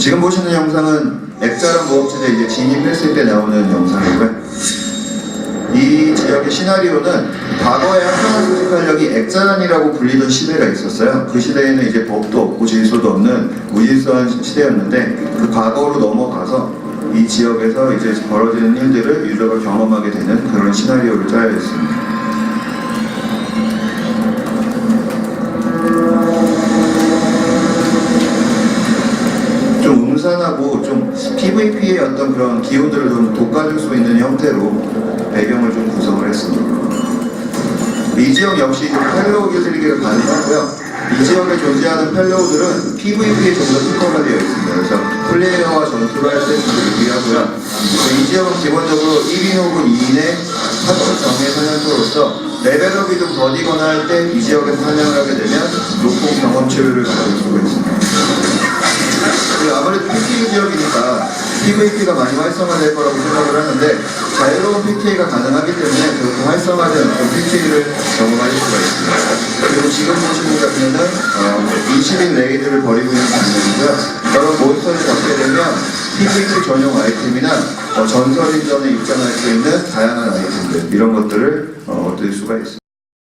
지금 보시는 영상은 액자랑 무법지대 이제 진입했을 때 나오는 영상이고요. 이 지역의 시나리오는 과거에 한산한 조직활력이 액자단이라고 불리던 시대가 있었어요. 그 시대에는 이제 법도 없고 질서도 없는 무질서한 시대였는데 그 과거로 넘어가서 이 지역에서 이제 벌어지는 일들을 유저가 경험하게 되는 그런 시나리오를 짜여 있습니다. 좀 음산하고 좀 PVP의 어떤 그런 기호들을 좀 돋궈줄 수 있는 형태로 배경을 좀 구성을 했습니다. 이 지역 역시 좀 펠로우 기술기가 가능하고요. 이 지역에 존재하는 펠로우들은 PVP에 좀 더 특화가 되어 있습니다. 그래서 플레이어와 전투를 할때 유리하고요. 이 지역은 기본적으로 1인 혹은 2인의 사건 정의 사냥터로서 레벨업이 좀 더디거나 할 때 이 지역에 사냥을 하게 되면 높은 경험치를 가질 수가 있습니다. 지역이니까 PVP가 많이 활성화될 거라고 생각을 하는데 자유로운 PK가 가능하기 때문에 그렇게 활성화된 어떤 PK를 경험하실 수가 있습니다. 그리고 지금 보시는 장면은 어, 20인 레이드를 벌이고 있는 장면이고요. 여러 몬스터를 잡게 되면 PVP 전용 아이템이나 어, 전설인전에 입장할 수 있는 다양한 아이템들 이런 것들을 어, 얻을 수가 있습니다.